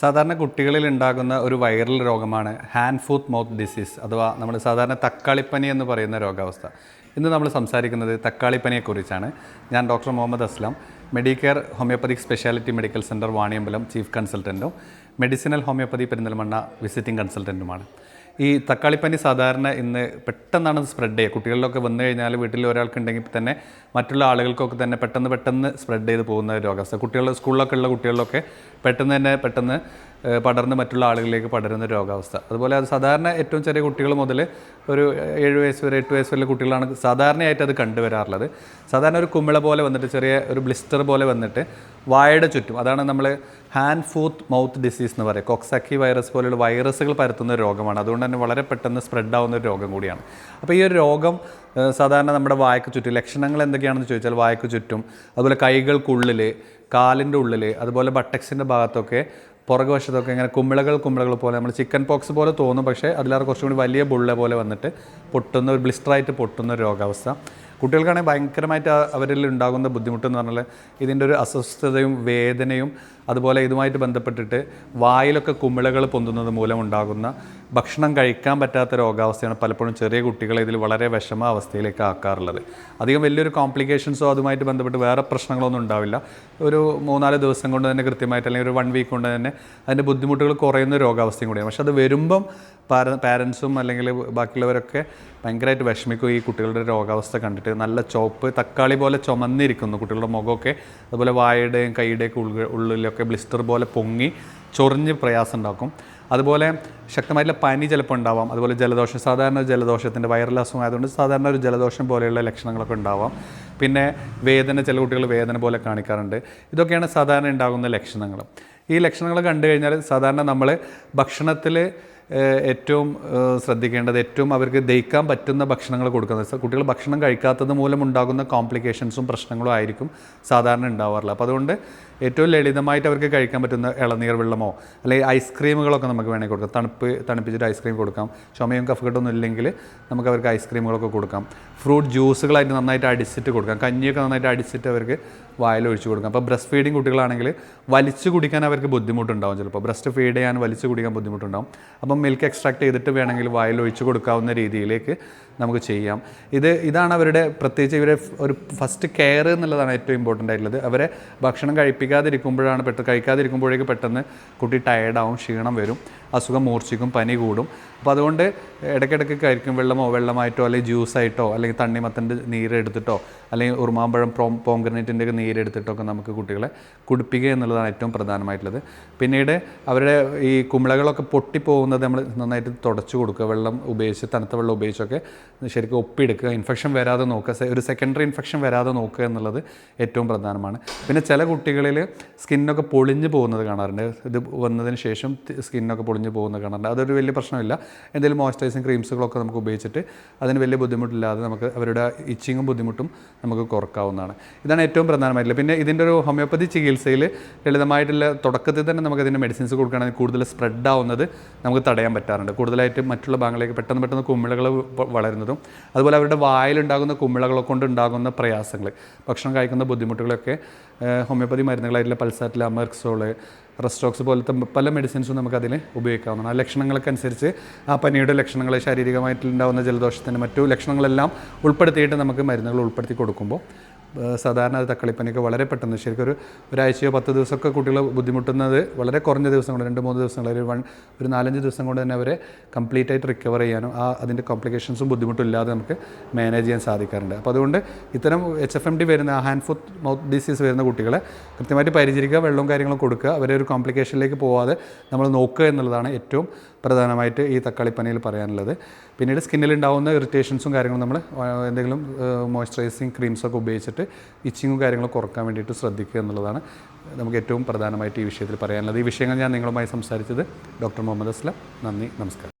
സാധാരണ കുട്ടികളിൽ ഉണ്ടാകുന്ന ഒരു വൈറൽ രോഗമാണ് ഹാൻഡ് ഫൂത്ത് മൗത്ത് ഡിസീസ് അഥവാ നമ്മൾ സാധാരണ തക്കാളിപ്പനി എന്ന് പറയുന്ന രോഗാവസ്ഥ. ഇന്ന് നമ്മൾ സംസാരിക്കുന്നത് തക്കാളിപ്പനിയെക്കുറിച്ചാണ് ഞാൻ doctor Muhammad Aslam Medicare homoeopathic speciality medical centre Vaniyambalam chief കൺസൾട്ടന്റും medicinal homeopathy Perinthalmanna visiting കൺസൾട്ടന്റുമാണ് ഈ തക്കാളിപ്പനി സാധാരണ ഇന്ന് പെട്ടെന്നാണ് സ്പ്രെഡ് ചെയ്യുക. കുട്ടികളിലൊക്കെ വന്നു കഴിഞ്ഞാൽ വീട്ടിൽ ഒരാൾക്കുണ്ടെങ്കിൽ തന്നെ മറ്റുള്ള ആളുകൾക്കൊക്കെ തന്നെ പെട്ടെന്ന് പെട്ടെന്ന് സ്പ്രെഡ് ചെയ്ത് പോകുന്ന ഒരു രോഗാവസ്ഥ കുട്ടികൾ സ്കൂളിലൊക്കെ ഉള്ള കുട്ടികളിലൊക്കെ പെട്ടെന്ന് തന്നെ പെട്ടെന്ന് പടർന്ന് മറ്റുള്ള ആളുകളിലേക്ക് പടരുന്ന രോഗാവസ്ഥ. അതുപോലെ അത് സാധാരണ ഏറ്റവും ചെറിയ കുട്ടികൾ മുതൽ ഒരു ഏഴ് വയസ്സ് വരെ എട്ട് വയസ്സ് വരെ കുട്ടികളാണ് സാധാരണയായിട്ട് അത് കണ്ടുവരാറുള്ളത്. സാധാരണ ഒരു കുമിള പോലെ വന്നിട്ട് ചെറിയ ഒരു ബ്ലിസ്റ്റർ പോലെ വന്നിട്ട് വായയുടെ ചുറ്റും അതാണ് നമ്മൾ ഹാൻഡ് ഫൂത്ത് മൗത്ത് ഡിസീസ് എന്ന് പറയുക കൊക്സാക്കി വൈറസ് പോലെയുള്ള വൈറസുകൾ പരത്തുന്ന രോഗമാണ്. അതുകൊണ്ട് തന്നെ വളരെ പെട്ടെന്ന് സ്പ്രെഡ് ആവുന്ന ഒരു രോഗം കൂടിയാണ്. അപ്പോൾ ഈ ഒരു രോഗം സാധാരണ നമ്മുടെ വായക്ക് ചുറ്റും ലക്ഷണങ്ങൾ എന്തൊക്കെയാണെന്ന് ചോദിച്ചാൽ വായക്ക് ചുറ്റും അതുപോലെ കൈകൾക്കുള്ളിൽ കാലിന്റെ ഉള്ളിൽ അതുപോലെ ബട്ടക്സിന്റെ ഭാഗത്തൊക്കെ പുറകു വശത്തൊക്കെ ഇങ്ങനെ കുമിളകൾ കുമിളകൾ പോലെ നമ്മൾ ചിക്കൻ പോക്സ് പോലെ തോന്നും പക്ഷേ അതിലേറെ കുറച്ചും കൂടി വലിയ ബുള്ള പോലെ വന്നിട്ട് പൊട്ടുന്ന ഒരു ബ്ലിസ്റ്ററായിട്ട് പൊട്ടുന്ന ഒരു രോഗാവസ്ഥ. കുട്ടികൾക്കാണെങ്കിൽ ഭയങ്കരമായിട്ട് അവരിൽ ഉണ്ടാകുന്ന ബുദ്ധിമുട്ട് എന്ന് പറഞ്ഞാൽ ഇതിന്റെ ഒരു അസ്വസ്ഥതയും വേദനയും അതുപോലെ ഇതുമായിട്ട് ബന്ധപ്പെട്ടിട്ട് വായിലൊക്കെ കുമിളകൾ പൊന്തുന്നത് മൂലം ഉണ്ടാകുന്ന ഭക്ഷണം കഴിക്കാൻ പറ്റാത്ത രോഗാവസ്ഥയാണ് പലപ്പോഴും ചെറിയ കുട്ടികളെ ഇതിൽ വളരെ വിഷമ അവസ്ഥയിലേക്ക് ആക്കാറുള്ളത്. അധികം വലിയൊരു കോംപ്ലിക്കേഷൻസോ അതുമായിട്ട് ബന്ധപ്പെട്ട് വേറെ പ്രശ്നങ്ങളൊന്നും ഉണ്ടാവില്ല. ഒരു മൂന്നാൽ ദിവസം കൊണ്ട് തന്നെ കൃത്യമായിട്ട് അല്ലെങ്കിൽ ഒരു വൺ വീക്ക് കൊണ്ട് തന്നെ അതിന്റെ ബുദ്ധിമുട്ടുകൾ കുറയുന്ന രോഗാവസ്ഥയും കൂടിയാണ്. പക്ഷെ അത് വരുമ്പം പാര പാരൻസും അല്ലെങ്കിൽ ബാക്കിയുള്ളവരൊക്കെ ഭയങ്കരമായിട്ട് വിഷമിക്കും ഈ കുട്ടികളുടെ രോഗാവസ്ഥ കണ്ടിട്ട്. നല്ല ചോപ്പ് തക്കാളി പോലെ ചുമന്നിരിക്കുന്നു കുട്ടികളുടെ മുഖമൊക്കെ. അതുപോലെ വായയുടെയും കൈയുടെയൊക്കെ ഉള്ളിലൊക്കെ ബ്ലിസ്റ്റർ പോലെ പൊങ്ങി ചൊറിഞ്ഞ് പ്രയാസം ഉണ്ടാക്കും. അതുപോലെ ശക്തമായിട്ടുള്ള പനി ചിലപ്പോൾ ഉണ്ടാവാം. അതുപോലെ ജലദോഷം സാധാരണ ഒരു ജലദോഷത്തിന്റെ വൈറൽ അസുഖം ആയതുകൊണ്ട് സാധാരണ ഒരു ജലദോഷം പോലെയുള്ള ലക്ഷണങ്ങളൊക്കെ ഉണ്ടാവാം. പിന്നെ വേദന ചില കുട്ടികൾ വേദന പോലെ കാണിക്കാറുണ്ട്. ഇതൊക്കെയാണ് സാധാരണ ഉണ്ടാകുന്ന ലക്ഷണങ്ങൾ. ഈ ലക്ഷണങ്ങൾ കണ്ടു കഴിഞ്ഞാൽ സാധാരണ നമ്മൾ ഭക്ഷണത്തിൽ ഏറ്റവും ശ്രദ്ധിക്കേണ്ടത് ഏറ്റവും അവർക്ക് ദഹിക്കാൻ പറ്റുന്ന ഭക്ഷണങ്ങൾ കൊടുക്കുന്നത്. കുട്ടികൾ ഭക്ഷണം കഴിക്കാത്തത് മൂലം ഉണ്ടാകുന്ന കോംപ്ലിക്കേഷൻസും പ്രശ്നങ്ങളും ആയിരിക്കും സാധാരണ ഉണ്ടാവാറില്ല അപ്പോൾ അതുകൊണ്ട് ഏറ്റവും ലളിതമായിട്ട് അവർക്ക് കഴിക്കാൻ പറ്റുന്ന ഇളനീർ വെള്ളമോ അല്ലെങ്കിൽ ഐസ്ക്രീമുകളൊക്കെ നമുക്ക് വേണമെങ്കിൽ കൊടുക്കാം. തണുപ്പ് തണുപ്പിച്ചിട്ട് ഐസ്ക്രീം കൊടുക്കാം. ചുമയും കഫക്കെട്ടൊന്നും ഇല്ലെങ്കിൽ നമുക്ക് അവർക്ക് ഐസ്ക്രീമുകളൊക്കെ കൊടുക്കാം. ഫ്രൂട്ട് ജ്യൂസുകളായിട്ട് നന്നായിട്ട് അടിച്ചിട്ട് കൊടുക്കാം. കഞ്ഞിയൊക്കെ നന്നായിട്ട് അടിച്ചിട്ട് അവർക്ക് വായിൽ ഒഴിച്ച് കൊടുക്കാം. അപ്പോൾ ബ്രസ്റ്റ് ഫീഡിങ് കുട്ടികളാണെങ്കിൽ വലിച്ചു കുടിക്കാൻ അവർക്ക് ബുദ്ധിമുട്ടുണ്ടാവും ചിലപ്പോൾ. ബ്രസ്റ്റ് ഫീഡ് ചെയ്യാൻ വലിച്ചു കുടിക്കാൻ ബുദ്ധിമുട്ടുണ്ടാവും. അപ്പം മിൽക്ക് എക്സ്ട്രാക്ട് ചെയ്തിട്ട് വേണമെങ്കിൽ വായിൽ ഒഴിച്ച് കൊടുക്കാവുന്ന രീതിയിലേക്ക് നമുക്ക് ചെയ്യാം. ഇത് ഇതാണ് അവരുടെ പ്രത്യേകിച്ച് ഇവരെ ഒരു ഫസ്റ്റ് കെയർ എന്നുള്ളതാണ് ഏറ്റവും ഇമ്പോർട്ടന്റ് ആയിട്ടുള്ളത്. അവരെ ഭക്ഷണം കഴിപ്പിക്കാതിരിക്കുമ്പോഴാണ് പെട്ടെന്ന് കഴിക്കാതിരിക്കുമ്പോഴേക്ക് പെട്ടെന്ന് കുട്ടി ടയർഡാവും ക്ഷീണം വരും അസുഖം മൂർച്ഛിക്കും പനി കൂടും. അപ്പോൾ അതുകൊണ്ട് ഇടയ്ക്കിടയ്ക്ക് കഴിക്കും വെള്ളമോ വെള്ളമായിട്ടോ അല്ലെങ്കിൽ ജ്യൂസായിട്ടോ അല്ലെങ്കിൽ തണ്ണിമത്തന്റെ നീരെടുത്തിട്ടോ അല്ലെങ്കിൽ ഉറുമാമ്പഴം പ്രോ പോങ്കർനെറ്റിന്റെ ഒക്കെ നീരെടുത്തിട്ടോ ഒക്കെ നമുക്ക് കുട്ടികളെ കുടിപ്പിക്കുക എന്നുള്ളതാണ് ഏറ്റവും പ്രധാനമായിട്ടുള്ളത്. പിന്നീട് അവരുടെ ഈ കുമിളകളൊക്കെ പൊട്ടിപ്പോകുന്നത് നമ്മൾ നന്നായിട്ട് തുടച്ചു കൊടുക്കുക. വെള്ളം ഉപയോഗിച്ച് തണുത്ത വെള്ളം ഉപയോഗിച്ചൊക്കെ ശരിക്കും ഒപ്പിയെടുക്കുക. ഇൻഫെക്ഷൻ വരാതെ നോക്കുക. ഒരു സെക്കൻഡറി ഇൻഫെക്ഷൻ വരാതെ നോക്കുക എന്നുള്ളത് ഏറ്റവും പ്രധാനമാണ്. പിന്നെ ചില കുട്ടികളിൽ സ്കിന്നൊക്കെ പൊളിഞ്ഞു പോകുന്നത് കാണാറുണ്ട്. ഇത് വന്നതിന് ശേഷം സ്കിന്നൊക്കെ പൊളിഞ്ഞു പോകുന്നത് കാണാറുണ്ട്. അതൊരു വലിയ പ്രശ്നമില്ല. എന്തെങ്കിലും മോയ്സ്ചറൈസിങ് ക്രീംസുകളൊക്കെ നമുക്ക് ഉപയോഗിച്ചിട്ട് അതിന് വലിയ ബുദ്ധിമുട്ടില്ലാതെ നമുക്ക് അവരുടെ ഇച്ചിങ്ങും ബുദ്ധിമുട്ടും നമുക്ക് കുറക്കാവുന്നതാണ്. ഇതാണ് ഏറ്റവും പ്രധാനമായിട്ടുള്ളത്. പിന്നെ ഇതിന്റെ ഒരു ഹോമിയോപ്പതി ചികിത്സയിൽ ലളിതമായിട്ടുള്ള തുടക്കത്തിൽ തന്നെ നമുക്ക് ഇതിന്റെ മെഡിസിൻസ് കൊടുക്കുകയാണെങ്കിൽ കൂടുതൽ സ്പ്രെഡ് ആവുന്നത് നമുക്ക് തടയാൻ പറ്റാറുണ്ട്. കൂടുതലായിട്ട് മറ്റുള്ള ഭാഗങ്ങളിലേക്ക് പെട്ടെന്ന് പെട്ടെന്ന് കുമ്മിളകൾ വളരുന്നതും അതുപോലെ അവരുടെ വായിലുണ്ടാകുന്ന കുമ്മിളകളെ കൊണ്ട് ഉണ്ടാകുന്ന പ്രയാസങ്ങൾ ഭക്ഷണം കഴിക്കുന്ന ബുദ്ധിമുട്ടുകളൊക്കെ ഹോമിയോപ്പതി മരുന്നുകളായിട്ടുള്ള പൾസാറ്റിൽ അമർക്സോൾ റെസ്റ്റോക്സ് പോലത്തെ പല മെഡിസിൻസും നമുക്കതിൽ ഉപയോഗിക്കാവുന്നതാണ്. ആ ലക്ഷണങ്ങളൊക്കെ അനുസരിച്ച് ആ പനിയുടെ ലക്ഷണങ്ങൾ ശാരീരികമായിട്ടുണ്ടാകുന്ന ജലദോഷത്തിന്റെ മറ്റു ലക്ഷണങ്ങളെല്ലാം ഉൾപ്പെടുത്തിയിട്ട് നമുക്ക് മരുന്നുകൾ ഉൾപ്പെടുത്തി കൊടുക്കുമ്പോൾ സാധാരണ അത് തക്കളിപ്പനിയൊക്കെ വളരെ പെട്ടെന്ന്. ശരിക്കും ഒരു ഒരാഴ്ചയോ പത്ത് ദിവസമൊക്കെ കുട്ടികൾ ബുദ്ധിമുട്ടുന്നത് വളരെ കുറഞ്ഞ ദിവസം കൊണ്ട് രണ്ട് മൂന്ന് ദിവസങ്ങൾ ഒരു വൺ ഒരു നാലഞ്ച് ദിവസം കൊണ്ട് തന്നെ അവരെ കംപ്ലീറ്റ് ആയിട്ട് റിക്കവർ ചെയ്യാനും ആ അതിന്റെ കോംപ്ലിക്കേഷൻസും ബുദ്ധിമുട്ടും ഇല്ലാതെ നമുക്ക് മാനേജ് ചെയ്യാൻ സാധിക്കാറുണ്ട്. അപ്പോൾ അതുകൊണ്ട് ഇത്തരം എച്ച് എഫ് എം ഡി വരുന്ന ഹാൻഡ് ഫുട്ട് മൗത്ത് ഡിസീസ് വരുന്ന കുട്ടികളെ കൃത്യമായിട്ട് പരിചരിക്കുക വെള്ളവും കാര്യങ്ങളും കൊടുക്കുക അവരെ ഒരു കോംപ്ലിക്കേഷനിലേക്ക് പോവാതെ നമ്മൾ നോക്കുക എന്നുള്ളതാണ് ഏറ്റവും പ്രധാനമായിട്ട് ഈ തക്കാളിപ്പനിയിൽ പറയാനുള്ളത്. പിന്നീട് സ്കിന്നിൽ ഉണ്ടാകുന്ന ഇറിറ്റേഷൻസും കാര്യങ്ങളും നമ്മൾ എന്തെങ്കിലും മോയ്സ്ചറൈസിങ് ക്രീംസൊക്കെ ഉപയോഗിച്ചിട്ട് ഇച്ചിങ്ങും കാര്യങ്ങളും കുറയ്ക്കാൻ വേണ്ടിയിട്ട് ശ്രദ്ധിക്കുക എന്നുള്ളതാണ് നമുക്ക് ഏറ്റവും പ്രധാനമായിട്ട് ഈ വിഷയത്തിൽ പറയാനുള്ളത്. ഈ വിഷയങ്ങൾ ഞാൻ നിങ്ങളുമായി സംസാരിച്ചത് ഡോക്ടർ മുഹമ്മദ് അസ്ലം. നന്ദി നമസ്കാരം.